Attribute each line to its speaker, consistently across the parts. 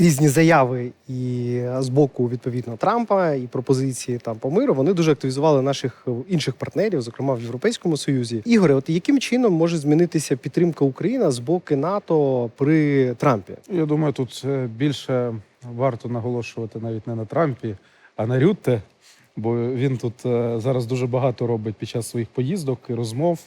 Speaker 1: різні заяви і з боку відповідно Трампа, і пропозиції там по миру, вони дуже активізували наших е, інших партнерів, зокрема в Європейському Союзі. Ігоре, от яким чином може змінитися підтримка України з боку НАТО при Трампі?
Speaker 2: Я думаю, тут е, більше варто наголошувати навіть не на Трампі, а на Рютте, бо він тут е, зараз дуже багато робить під час своїх поїздок і розмов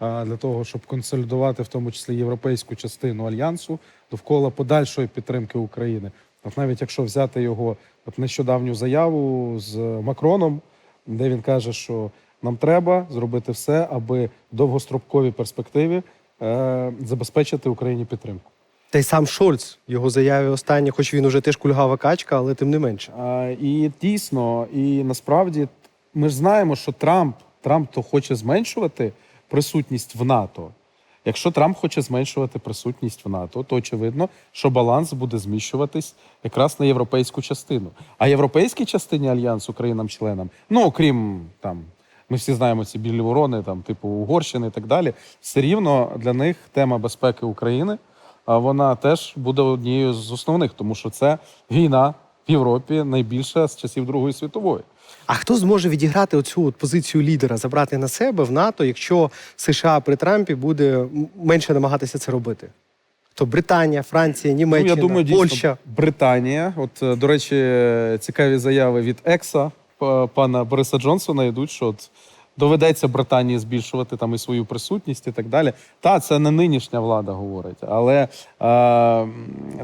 Speaker 2: для того, щоб консолідувати в тому числі європейську частину альянсу довкола подальшої підтримки України. От навіть якщо взяти його от нещодавню заяву з Макроном, де він каже, що нам треба зробити все, аби в довгостроковій перспективі е, забезпечити Україні підтримку.
Speaker 1: Та й сам Шольц його заяві останнє, хоч він уже теж кульгава качка, але тим не менше.
Speaker 2: А, і дійсно, і насправді ми ж знаємо, що Трамп Трамп то хоче зменшувати присутність в НАТО. Якщо Трамп хоче зменшувати присутність в НАТО, то очевидно, що баланс буде зміщуватись якраз на європейську частину. А європейській частині альянсу країнам-членам, ну окрім там, ми всі знаємо ці білі ворони, там, типу Угорщини і так далі, все рівно для них тема безпеки України вона теж буде однією з основних, тому що це війна в Європі найбільша з часів Другої світової.
Speaker 1: А хто зможе відіграти оцю от позицію лідера, забрати на себе в НАТО, якщо США при Трампі буде менше намагатися це робити? То Британія, Франція, Німеччина,
Speaker 2: ну, я думаю, дійсно, Британія. От, е, до речі, цікаві заяви від Екса пана Бориса Джонсона йдуть, що от доведеться Британії збільшувати там і свою присутність і так далі. Та це не нинішня влада говорить, але е,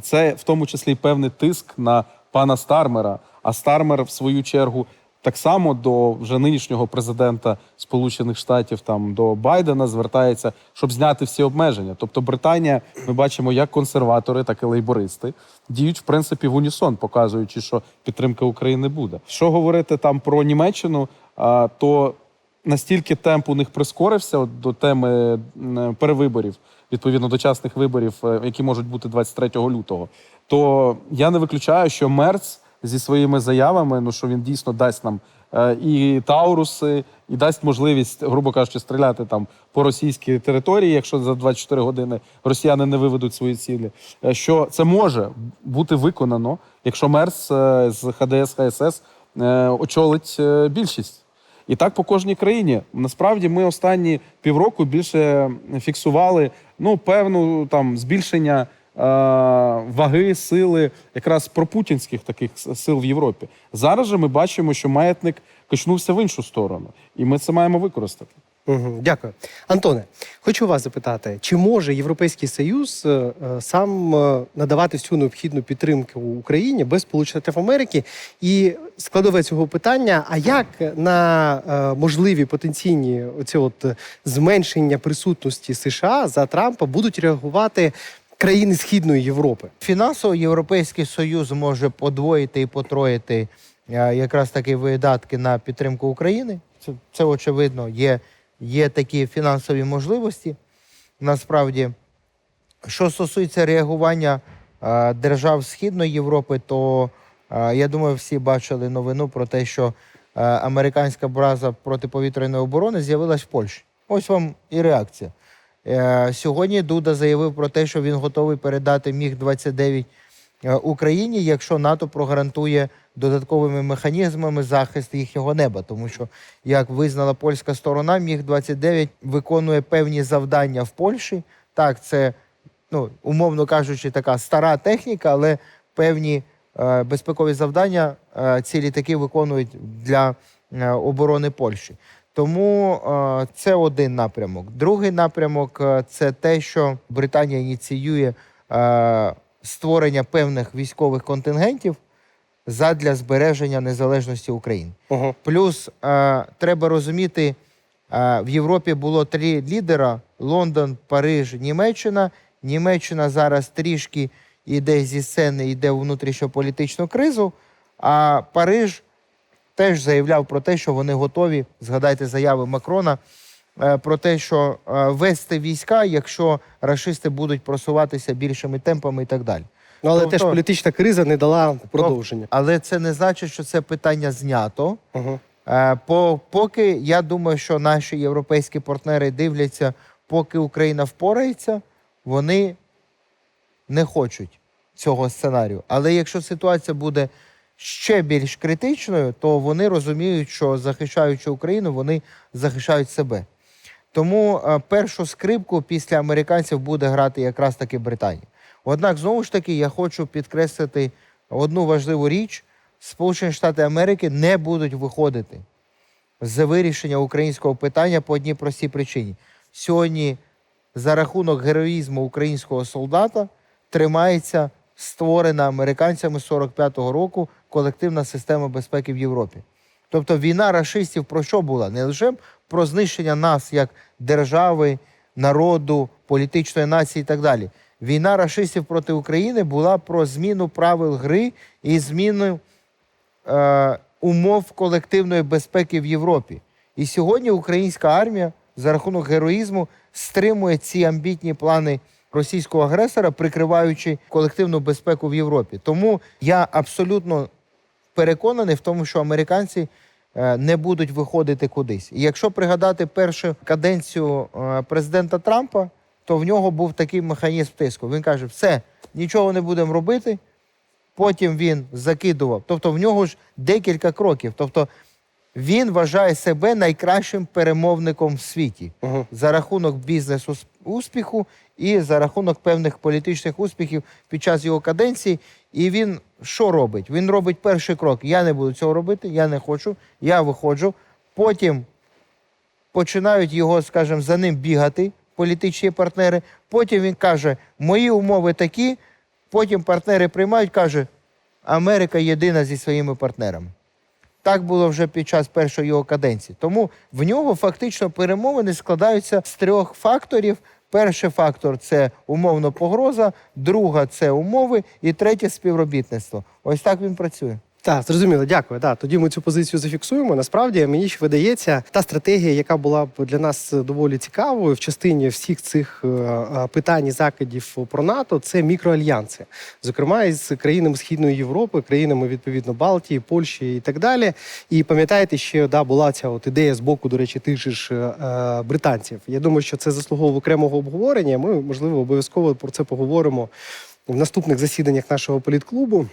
Speaker 2: це в тому числі певний тиск на пана Стармера. А Стармер, в свою чергу, так само до вже нинішнього президента Сполучених Штатів, там до Байдена, звертається, щоб зняти всі обмеження. Тобто, Британія, ми бачимо, як консерватори, так і лейбористи діють в принципі в унісон, показуючи, що підтримка України буде. Що говорити там про Німеччину, то настільки темп у них прискорився до теми перевиборів, відповідно дочасних виборів, е, які можуть бути 23 лютого, то я не виключаю, що Мерц зі своїми заявами, ну що він дійсно дасть нам е, і Тауруси, і дасть можливість, грубо кажучи, стріляти там по російській території, якщо за 24 години росіяни не виведуть свої цілі. е, Що це може бути виконано, якщо Мерц е, з ХДС ХСС очолить більшість. І так по кожній країні. Насправді ми останні півроку більше фіксували ну, певну там збільшення ваги, сили якраз пропутінських таких сил в Європі. Зараз же ми бачимо, що маятник качнувся в іншу сторону, і ми це маємо використати.
Speaker 1: Угу, дякую. Антоне, хочу вас запитати, чи може Європейський Союз е, е, сам е, надавати всю необхідну підтримку Україні без Сполучених Штатів Америки? І складове цього питання: а як на е, можливі потенційні оці от е, зменшення присутності США за Трампа будуть реагувати країни Східної Європи?
Speaker 3: Фінансово Європейський Союз може подвоїти і потроїти е, якраз таки видатки на підтримку України. Це, це очевидно, є, є такі фінансові можливості. Насправді, що стосується реагування е, держав Східної Європи, то е, я думаю, всі бачили новину про те, що американська база протиповітряної оборони з'явилась в Польщі. Ось вам і реакція. Е, Сьогодні Дуда заявив про те, що він готовий передати міг 29 е, Україні, якщо НАТО прогарантує додатковими механізмами захист їхнього неба. Тому що, як визнала польська сторона, міг 29 виконує певні завдання в Польщі. Так, це ну умовно кажучи, така стара техніка, але певні е, безпекові завдання е, ці літаки виконують для е, оборони Польщі. Тому е, це один напрямок. Другий напрямок е, це те, що Британія ініціює е, створення певних військових контингентів задля збереження незалежності України.
Speaker 1: Угу.
Speaker 3: Плюс е, треба розуміти, е, в Європі було три лідера: Лондон, Париж, Німеччина. Німеччина зараз трішки йде зі сцени, йде у внутрішньополітичну кризу. А Париж теж заявляв про те, що вони готові. Згадайте заяви Макрона е, про те, що е, вести війська, якщо рашисти будуть просуватися більшими темпами і так далі.
Speaker 1: Ну але
Speaker 3: Тобто-
Speaker 1: теж політична криза не дала продовження.
Speaker 3: Але це не значить, що це питання знято.
Speaker 1: Угу.
Speaker 3: По, поки я думаю, що наші європейські партнери дивляться, поки Україна впорається, вони не хочуть цього сценарію. Але якщо ситуація буде ще більш критичною, то вони розуміють, що захищаючи Україну, вони захищають себе. Тому е, першу скрипку після американців буде грати якраз таки Британія. Однак, знову ж таки, я хочу підкреслити одну важливу річ: Сполучені Штати Америки не будуть виходити з вирішення українського питання по одній простій причині. Сьогодні за рахунок героїзму українського солдата тримається створена американцями 45-го року колективна система безпеки в Європі. Тобто війна рашистів про що була? Не лише про знищення нас як держави, народу, політичної нації і так далі. Війна рашистів проти України була про зміну правил гри і зміну е, умов колективної безпеки в Європі. І сьогодні українська армія за рахунок героїзму стримує ці амбітні плани російського агресора, прикриваючи колективну безпеку в Європі. Тому я абсолютно переконаний в тому, що американці е, не будуть виходити кудись. І якщо пригадати першу каденцію е, президента Трампа, то в нього був такий механізм тиску. Він каже: все, нічого не будемо робити. Потім він закидував. Тобто в нього ж декілька кроків. Тобто він вважає себе найкращим перемовником в світі
Speaker 1: Угу.
Speaker 3: за рахунок бізнесу успіху і за рахунок певних політичних успіхів під час його каденції. І він що робить? Він робить перший крок. Я не буду цього робити, я не хочу, я виходжу. Потім починають його, скажімо, за ним бігати політичні партнери. Потім він каже: мої умови такі. Потім партнери приймають, каже, Америка єдина зі своїми партнерами. Так було вже під час першої його каденції. Тому в нього фактично перемовини складаються з трьох факторів. Перший фактор це умовно погроза, друга це умови, і третє співробітництво. Ось так він працює.
Speaker 1: Так, зрозуміло, дякую. Да, тоді ми цю позицію зафіксуємо. Насправді мені ж видається та стратегія, яка була б для нас доволі цікавою в частині всіх цих е, е, питань і закидів про НАТО, це мікроальянси, зокрема із країнами Східної Європи, країнами відповідно Балтії, Польщі і так далі. І пам'ятаєте, ще да була ця от ідея з боку, до речі, тих же ж е, британців. Я думаю, що це заслуговує окремого обговорення. Ми можливо обов'язково про це поговоримо в наступних засіданнях нашого політклубу.